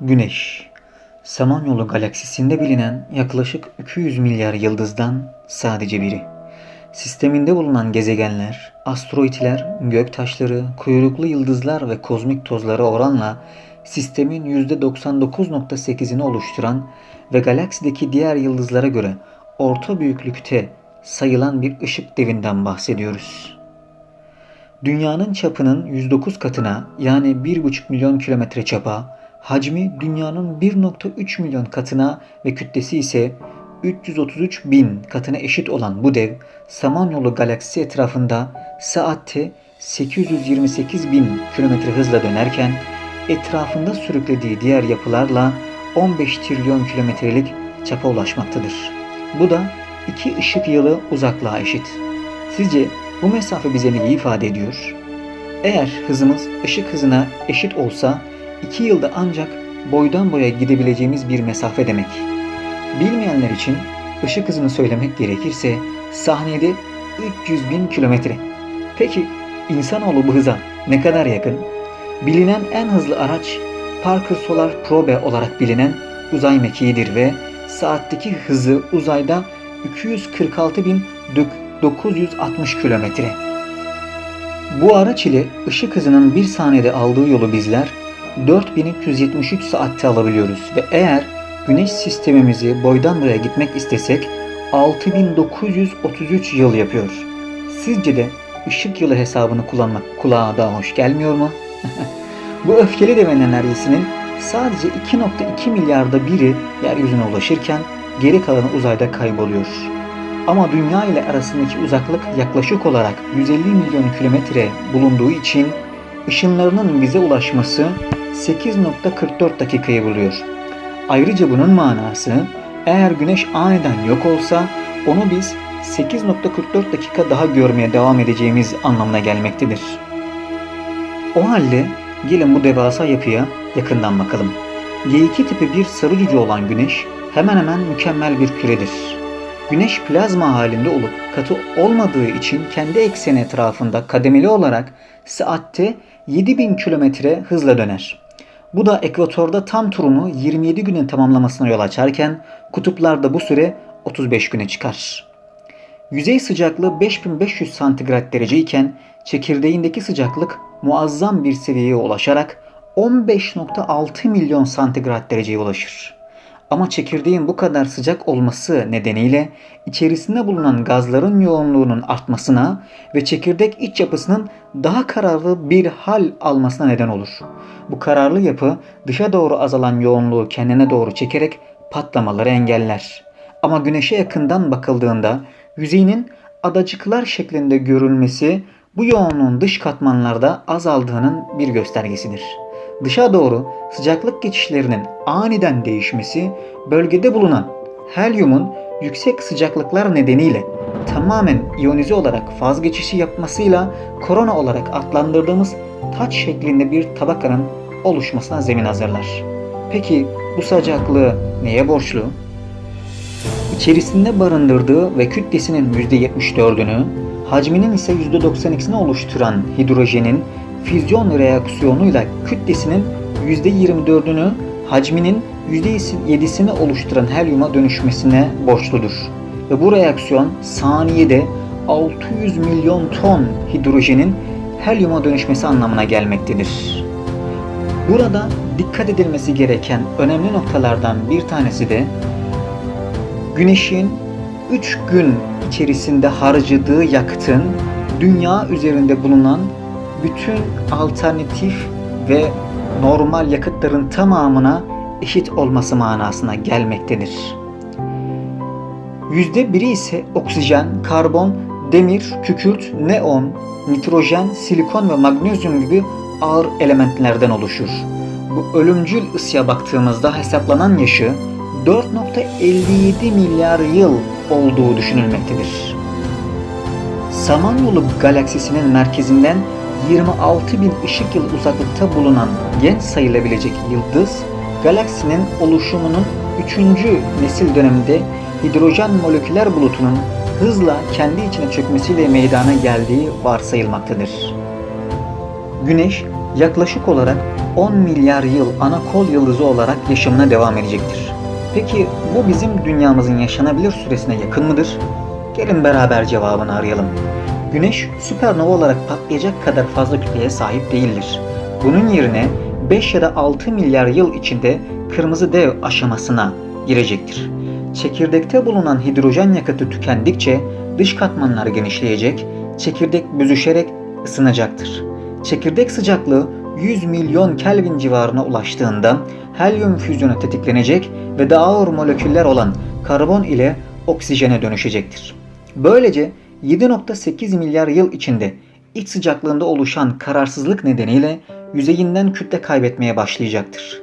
Güneş, Samanyolu galaksisinde bilinen yaklaşık 200 milyar yıldızdan sadece biri. Sisteminde bulunan gezegenler, asteroitler, göktaşları, kuyruklu yıldızlar ve kozmik tozlara oranla sistemin %99.8'ini oluşturan ve galaksideki diğer yıldızlara göre orta büyüklükte sayılan bir ışık devinden bahsediyoruz. Dünyanın çapının 109 katına yani 1,5 milyon kilometre çapa, hacmi dünyanın 1,3 milyon katına ve kütlesi ise 333 bin katına eşit olan bu dev Samanyolu galaksisi etrafında saatte 828 bin kilometre hızla dönerken etrafında sürüklediği diğer yapılarla 15 trilyon kilometrelik çapa ulaşmaktadır. Bu da iki ışık yılı uzaklığa eşit. Sizce bu mesafe bize neyi ifade ediyor? Eğer hızımız ışık hızına eşit olsa 2 yılda ancak boydan boya gidebileceğimiz bir mesafe demek. Bilmeyenler için ışık hızını söylemek gerekirse saniyede 300 bin kilometre. Peki insanoğlu bu hıza ne kadar yakın? Bilinen en hızlı araç Parker Solar Probe olarak bilinen uzay mekiğidir ve saatteki hızı uzayda 246.960 kilometre. Bu araç ile ışık hızının bir saniyede aldığı yolu bizler 4373 saatte alabiliyoruz ve eğer güneş sistemimizi boydan boya gitmek istesek 6933 yıl yapıyor. Sizce de ışık yılı hesabını kullanmak kulağa daha hoş gelmiyor mu? Bu öfkeli devenin enerjisinin sadece 2.2 milyarda biri yeryüzüne ulaşırken geri kalanı uzayda kayboluyor. Ama dünya ile arasındaki uzaklık yaklaşık olarak 150 milyon kilometre bulunduğu için ışınlarının bize ulaşması 8.44 dakikayı buluyor. Ayrıca bunun manası eğer güneş aniden yok olsa onu biz 8.44 dakika daha görmeye devam edeceğimiz anlamına gelmektedir. O halde gelin bu devasa yapıya yakından bakalım. G2 tipi bir sarı cüce olan güneş hemen hemen mükemmel bir küredir. Güneş plazma halinde olup katı olmadığı için kendi ekseni etrafında kademeli olarak saatte 7000 kilometre hızla döner. Bu da ekvatorda tam turunu 27 günün tamamlamasına yol açarken kutuplarda bu süre 35 güne çıkar. Yüzey sıcaklığı 5500 santigrat derece iken çekirdeğindeki sıcaklık muazzam bir seviyeye ulaşarak 15.6 milyon santigrat dereceye ulaşır. Ama çekirdeğin bu kadar sıcak olması nedeniyle içerisinde bulunan gazların yoğunluğunun artmasına ve çekirdek iç yapısının daha kararlı bir hal almasına neden olur. Bu kararlı yapı dışa doğru azalan yoğunluğu kendine doğru çekerek patlamaları engeller. Ama güneşe yakından bakıldığında yüzeyinin adacıklar şeklinde görülmesi bu yoğunluğun dış katmanlarda azaldığının bir göstergesidir. Dışa doğru sıcaklık geçişlerinin aniden değişmesi bölgede bulunan helyumun yüksek sıcaklıklar nedeniyle tamamen iyonize olarak faz geçişi yapmasıyla korona olarak adlandırdığımız taç şeklinde bir tabakanın oluşmasına zemin hazırlar. Peki bu sıcaklığı neye borçlu? İçerisinde barındırdığı ve kütlesinin %74'ünü, hacminin ise %92'sini oluşturan hidrojenin füzyon reaksiyonuyla kütlesinin %24'ünü, hacminin %7'sini oluşturan helyuma dönüşmesine borçludur. Ve bu reaksiyon saniyede 600 milyon ton hidrojenin helyuma dönüşmesi anlamına gelmektedir. Burada dikkat edilmesi gereken önemli noktalardan bir tanesi de Güneşin 3 gün içerisinde harcadığı yakıtın dünya üzerinde bulunan bütün alternatif ve normal yakıtların tamamına eşit olması manasına gelmektedir. Yüzde biri ise oksijen, karbon, demir, kükürt, neon, nitrojen, silikon ve magnezyum gibi ağır elementlerden oluşur. Bu ölümcül ısıya baktığımızda hesaplanan yaşı 4.57 milyar yıl olduğu düşünülmektedir. Samanyolu galaksisinin merkezinden 26 bin ışık yılı uzaklıkta bulunan genç sayılabilecek yıldız, galaksinin oluşumunun 3. nesil döneminde hidrojen moleküler bulutunun hızla kendi içine çökmesiyle meydana geldiği varsayılmaktadır. Güneş yaklaşık olarak 10 milyar yıl ana kol yıldızı olarak yaşamına devam edecektir. Peki bu bizim dünyamızın yaşanabilir süresine yakın mıdır? Gelin beraber cevabını arayalım. Güneş süpernova olarak patlayacak kadar fazla kütleye sahip değildir. Bunun yerine 5 ya da 6 milyar yıl içinde kırmızı dev aşamasına girecektir. Çekirdekte bulunan hidrojen yakıtı tükendikçe dış katmanlar genişleyecek, çekirdek büzüşerek ısınacaktır. Çekirdek sıcaklığı 100 milyon Kelvin civarına ulaştığında helyum füzyonu tetiklenecek ve daha ağır moleküller olan karbon ile oksijene dönüşecektir. Böylece 7.8 milyar yıl içinde iç sıcaklığında oluşan kararsızlık nedeniyle yüzeyinden kütle kaybetmeye başlayacaktır.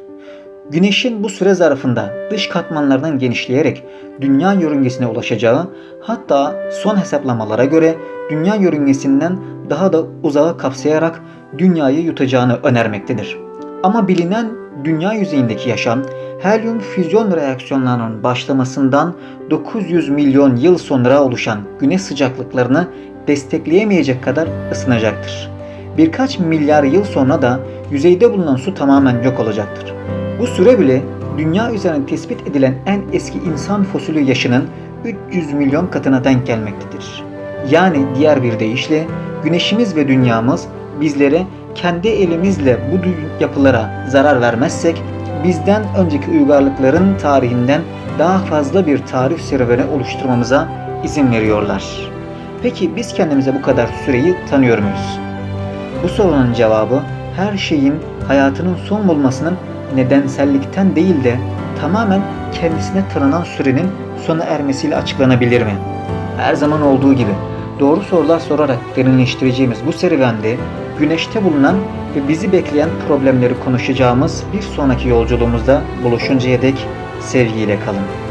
Güneşin bu süre zarfında dış katmanlardan genişleyerek dünya yörüngesine ulaşacağı, hatta son hesaplamalara göre dünya yörüngesinden daha da uzağa kapsayarak dünyayı yutacağını önermektedir. Ama bilinen dünya yüzeyindeki yaşam helyum füzyon reaksiyonlarının başlamasından 900 milyon yıl sonra oluşan güneş sıcaklıklarını destekleyemeyecek kadar ısınacaktır. Birkaç milyar yıl sonra da yüzeyde bulunan su tamamen yok olacaktır. Bu süre bile dünya üzerinde tespit edilen en eski insan fosilü yaşının 300 milyon katına denk gelmektedir. Yani diğer bir deyişle güneşimiz ve dünyamız bizlere kendi elimizle bu yapılara zarar vermezsek bizden önceki uygarlıkların tarihinden daha fazla bir tarih serüveni oluşturmamıza izin veriyorlar. Peki biz kendimize bu kadar süreyi tanıyor muyuz? Bu sorunun cevabı her şeyin hayatının son bulmasının nedensellikten değil de tamamen kendisine tanınan sürenin sona ermesiyle açıklanabilir mi? Her zaman olduğu gibi doğru sorular sorarak derinleştireceğimiz bu serüvende güneşte bulunan ve bizi bekleyen problemleri konuşacağımız bir sonraki yolculuğumuzda buluşuncaya dek sevgiyle kalın.